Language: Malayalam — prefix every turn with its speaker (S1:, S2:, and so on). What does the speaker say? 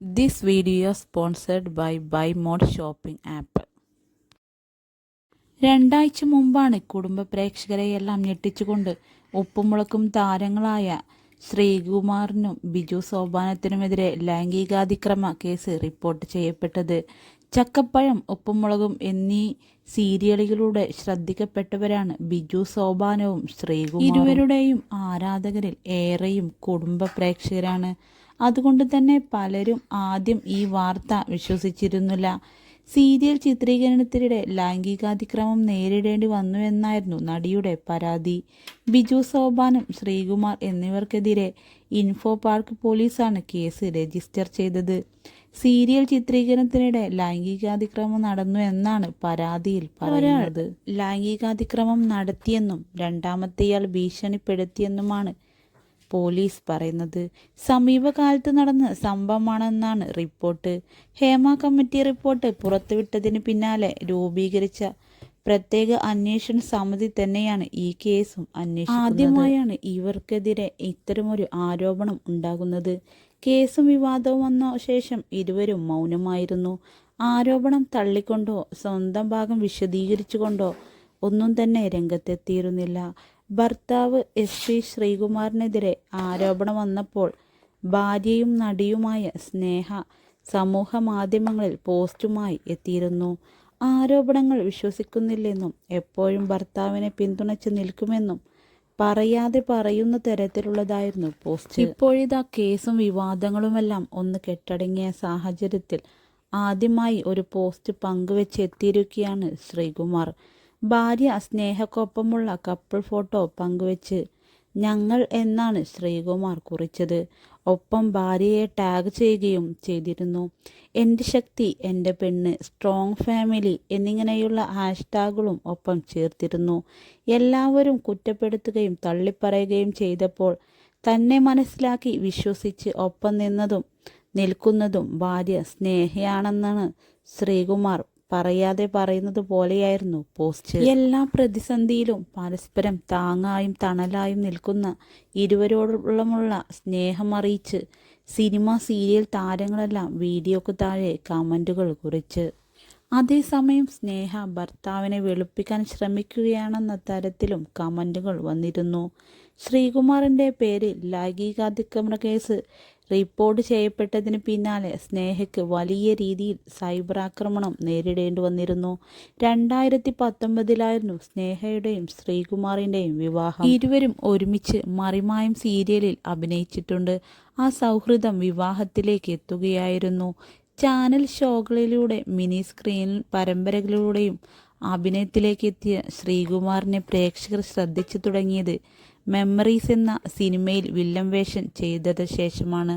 S1: This video sponsored by Buy More shopping app. രണ്ടാഴ്ച മുമ്പാണ് കുടുംബ പ്രേക്ഷകരെ എല്ലാം ഞെട്ടിച്ചുകൊണ്ട് ഉപ്പുമുളക്കും താരങ്ങളായ ശ്രീകുമാറിനും ബിജു സോപാനത്തിനുമെതിരെ ലൈംഗികാതിക്രമ കേസ് റിപ്പോർട്ട് ചെയ്യപ്പെട്ടത് ചക്കപ്പഴം ഉപ്പുമുളകും എന്നീ സീരിയലുകളിലൂടെ ശ്രദ്ധിക്കപ്പെട്ടവരാണ് ബിജു സോപാനവും ശ്രീകുമാറും ഇരുവരുടെയും ആരാധകരിൽ ഏറെയും കുടുംബ പ്രേക്ഷകരാണ് അതുകൊണ്ട് തന്നെ പലരും ആദ്യം ഈ വാർത്ത വിശ്വസിച്ചിരുന്നില്ല. സീരിയൽ ചിത്രീകരണത്തിനിടെ ലൈംഗികാതിക്രമം നേരിടേണ്ടി വന്നു എന്നായിരുന്നു നടിയുടെ പരാതി. ബിജു സോപാനും ശ്രീകുമാർ എന്നിവർക്കെതിരെ ഇൻഫോ പാർക്ക് പോലീസാണ് കേസ് രജിസ്റ്റർ ചെയ്തത്. സീരിയൽ ചിത്രീകരണത്തിനിടെ ലൈംഗികാതിക്രമം നടന്നു എന്നാണ് പരാതിയിൽ പറയുന്നത്. ലൈംഗികാതിക്രമം നടത്തിയെന്നും രണ്ടാമത്തെയാൾ ഭീഷണിപ്പെടുത്തിയെന്നുമാണ് പോലീസ് പറയുന്നത് സമീപകാലത്ത് നടന്ന സംഭവമാണെന്നാണ് റിപ്പോർട്ട്. ഹേമ കമ്മിറ്റി റിപ്പോർട്ട് പുറത്തുവിട്ടതിന് പിന്നാലെ രൂപീകരിച്ച പ്രത്യേക അന്വേഷണ സമിതി തന്നെയാണ് ഈ കേസും അന്വേഷിക്കുന്നത്. ആദ്യമായാണ് ഇവർക്കെതിരെ ഇത്തരമൊരു ആരോപണം ഉണ്ടാകുന്നത്. കേസും വിവാദവും വന്ന ശേഷം ഇരുവരും മൗനമായിരുന്നു. ആരോപണം തള്ളിക്കൊണ്ടോ സ്വന്തം ഭാഗം വിശദീകരിച്ചുകൊണ്ടോ ഒന്നും തന്നെ രംഗത്തെത്തിയിരുന്നില്ല. ഭർത്താവ് എസ് പി ശ്രീകുമാറിനെതിരെ ആരോപണം വന്നപ്പോൾ ഭാര്യയും നടിയുമായ സ്നേഹ സമൂഹ മാധ്യമങ്ങളിൽ പോസ്റ്റുമായി എത്തിയിരുന്നു. ആരോപണങ്ങൾ വിശ്വസിക്കുന്നില്ലെന്നും എപ്പോഴും ഭർത്താവിനെ പിന്തുണച്ച് നിൽക്കുമെന്നും പറയാതെ പറയുന്ന തരത്തിലുള്ളതായിരുന്നു പോസ്റ്റ്. ഇപ്പോഴിതാ കേസും വിവാദങ്ങളുമെല്ലാം ഒന്ന് കെട്ടടങ്ങിയ സാഹചര്യത്തിൽ ആദ്യമായി ഒരു പോസ്റ്റ് പങ്കുവെച്ച് എത്തിയിരിക്കുകയാണ് ശ്രീകുമാർ. ഭാര്യ സ്നേഹക്കൊപ്പമുള്ള കപ്പിൾ ഫോട്ടോ പങ്കുവച്ച് ഞങ്ങൾ എന്നാണ് ശ്രീകുമാർ കുറിച്ചത്. ഒപ്പം ഭാര്യയെ ടാഗ് ചെയ്യുകയും ചെയ്തിരുന്നു. എന്റെ ശക്തി എന്റെ പെണ്ണ് സ്ട്രോങ് ഫാമിലി എന്നിങ്ങനെയുള്ള ഹാഷ്ടാഗുകളും ഒപ്പം ചേർത്തിരുന്നു. എല്ലാവരും കുറ്റപ്പെടുത്തുകയും തള്ളിപ്പറയുകയും ചെയ്തപ്പോൾ തന്നെ മനസ്സിലാക്കി വിശ്വസിച്ച് ഒപ്പം നിന്നതും നിൽക്കുന്നതും ഭാര്യ സ്നേഹയാണെന്നാണ് ശ്രീകുമാർ പറയാതെ പറയുന്നത് പോലെയായിരുന്നു പോസ്റ്റ് എല്ലാ പ്രതിസന്ധിയിലും പരസ്പരം താങ്ങായും തണലായും നിൽക്കുന്ന ഇരുവരോടുള്ളമുള്ള സ്നേഹമറിയിച്ച് സിനിമ സീരിയൽ താരങ്ങളെല്ലാം വീഡിയോക്ക് താഴെ കമന്റുകൾ കുറിച്ച്. അതേസമയം സ്നേഹ ഭർത്താവിനെ വെളുപ്പിക്കാൻ ശ്രമിക്കുകയാണെന്ന തരത്തിലും കമന്റുകൾ വന്നിരുന്നു. ശ്രീകുമാറിന്റെ പേരിൽ ലൈംഗികാതിക്രമ കേസ് റിപ്പോർട്ട് ചെയ്യപ്പെട്ടതിന് പിന്നാലെ സ്നേഹയ്ക്ക് വലിയ രീതിയിൽ സൈബർ ആക്രമണം നേരിടേണ്ടി വന്നിരുന്നു. രണ്ടായിരത്തി പത്തൊമ്പതിലായിരുന്നു സ്നേഹയുടെയും ശ്രീകുമാറിന്റെയും വിവാഹം. ഇരുവരും ഒരുമിച്ച് മറിമായം സീരിയലിൽ അഭിനയിച്ചിട്ടുണ്ട്. ആ സൗഹൃദം വിവാഹത്തിലേക്ക് എത്തുകയായിരുന്നു. ചാനൽ ഷോകളിലൂടെ മിനി സ്ക്രീൻ പരമ്പരകളിലൂടെയും അഭിനയത്തിലേക്ക് എത്തിയ ശ്രീകുമാറിനെ പ്രേക്ഷകർ ശ്രദ്ധിച്ചു തുടങ്ങിയത് മെമ്മറീസ് എന്ന സിനിമയിൽ വില്ലൻ വേഷം ചെയ്തത് ശേഷമാണ്.